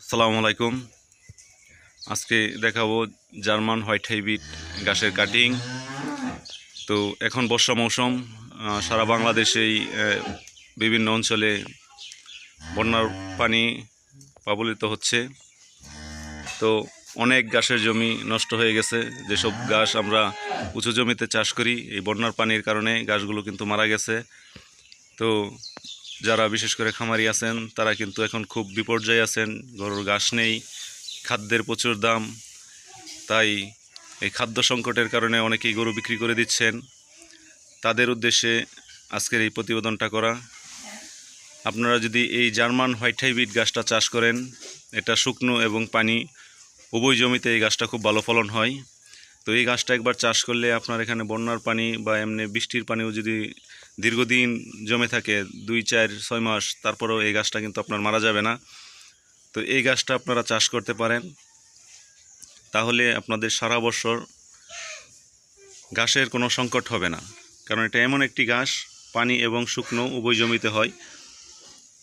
আসসালামু আলাইকুম। আজকে দেখাবো জার্মান হোয়াইট হাইব্রিড গাছের কাটিং। তো এখন বর্ষা মৌসুম সারা বাংলাদেশেই বিভিন্ন অঞ্চলে বন্যার পানি প্লাবলিত হচ্ছে। তো অনেক গাছের জমি নষ্ট হয়ে গেছে। যেসব গাছ আমরা উঁচু জমিতে চাষ করি, এই বন্যার পানির কারণে গাছগুলো কিন্তু মারা গেছে। তো যারা বিশেষ করে খামারি আছেন, তারা কিন্তু এখন খুব বিপর্যয়ে আছেন। গরুর ঘাস নেই, খাদ্যের প্রচুর দাম। তাই এই খাদ্য সংকটের কারণে অনেকেই গরু বিক্রি করে দিচ্ছেন। তাদের উদ্দেশ্যে আজকের এই প্রতিবেদনটা করা। আপনারা যদি এই জার্মান হোয়াইট হাইব্রিড গাছটা চাষ করেন, এটা শুকনো এবং পানি, উভয় জমিতে এই গাছটা খুব ভালো ফলন হয়। তো এই গাছটা একবার চাষ করলে আপনার এখানে বন্যার পানি বা এমনি বৃষ্টির পানিও যদি দীর্ঘদিন জমে থাকে, দুই, চার, ছয় মাস, তারপরেও এই গাছটা কিন্তু আপনার মারা যাবে না। তো এই গাছটা আপনারা চাষ করতে পারেন। তাহলে আপনাদের সারা বছর ঘাসের কোনো সংকট হবে না। কারণ এটা এমন একটি ঘাস, পানি এবং শুকনো উভয় জমিতে হয়।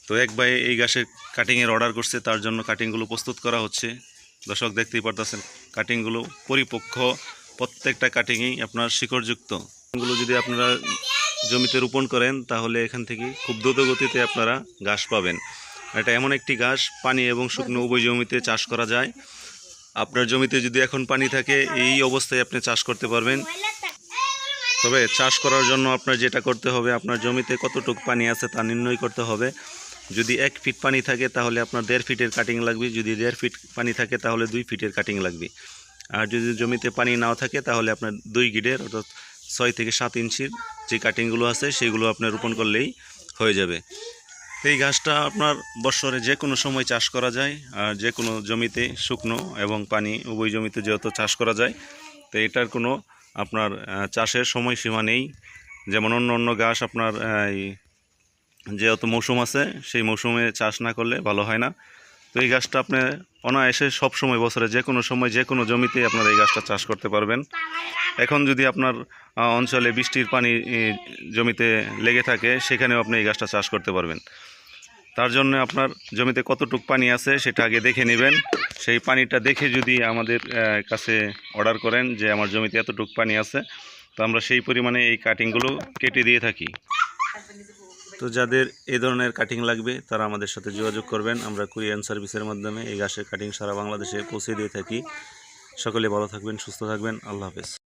তো এক ভাই এই গাছের কাটিংয়ের অর্ডার করছে, তার জন্য কাটিংগুলো প্রস্তুত করা হচ্ছে। দর্শক দেখতেই পারতেছেন কাটিংগুলো পরিপক্ক প্রত্যেকটা কাটিংয়েই আপনার শিকড়যুক্ত। এগুলো যদি আপনারা জমিতে রোপণ করেন, তাহলে এখান থেকে খুব দ্রুত গতিতে আপনারা ঘাস পাবেন। এটা এমন একটি ঘাস, পানি এবং শুকনো উভয় জমিতে চাষ করা যায়। আপনার জমিতে যদি এখন পানি থাকে, এই অবস্থায় আপনি চাষ করতে পারবেন। তবে চাষ করার জন্য আপনার যেটা করতে হবে, আপনার জমিতে কতটুকু পানি আছে তা নির্ণয় করতে হবে। যদি এক ফিট পানি থাকে, তাহলে আপনার দেড় ফিটের কাটিং লাগবে। যদি দেড় ফিট পানি থাকে, তাহলে দুই ফিটের কাটিং লাগবে। আর যদি জমিতে পানি নাও থাকে, তাহলে আপনার দুই গিডের, অর্থাৎ ছয় থেকে সাত ইঞ্চির যে কাটিংগুলো আছে, সেগুলো আপনার রোপণ করলেই হয়ে যাবে। এই ঘাসটা আপনার বৎসরে যে কোনো সময় চাষ করা যায়, আর যে কোনো জমিতে শুকনো এবং পানি, উভয় জমিতে যেহেতু চাষ করা যায়, তো এটার কোনো আপনার চাষের সময়সীমা নেই। যেমন অন্য অন্য ঘাস আপনার যেহেতু মৌসুম আছে, সেই মৌসুমে চাষ না করলে ভালো হয় না। তো এই গাছটা আপনি অনায়াসে সব সময় বছরে যে কোনো সময়, যে কোনো জমিতে আপনার এই গাছটা চাষ করতে পারবেন। এখন যদি আপনার অঞ্চলে বৃষ্টির পানি জমিতে লেগে থাকে, সেখানেও আপনি এই গাছটা চাষ করতে পারবেন। তার জন্য আপনার জমিতে কতটুক পানি আছে সেটা আগে দেখে নেবেন। সেই পানিটা দেখে যদি আমাদের কাছে অর্ডার করেন যে আমার জমিতে এতটুক পানি আছে, তো আমরা সেই পরিমাণে এই কাটিংগুলো কেটে দিয়ে থাকি। তো যাদের এই ধরনের কাটিং লাগবে, তারা আমাদের সাথে যোগাযোগ করবেন। আমরা কুরিয়ান সার্ভিসের মাধ্যমে এই গাছের কাটিং সারা বাংলাদেশে পৌঁছে দিয়ে থাকি। সকলে ভালো থাকবেন, সুস্থ থাকবেন। আল্লাহ হাফেজ।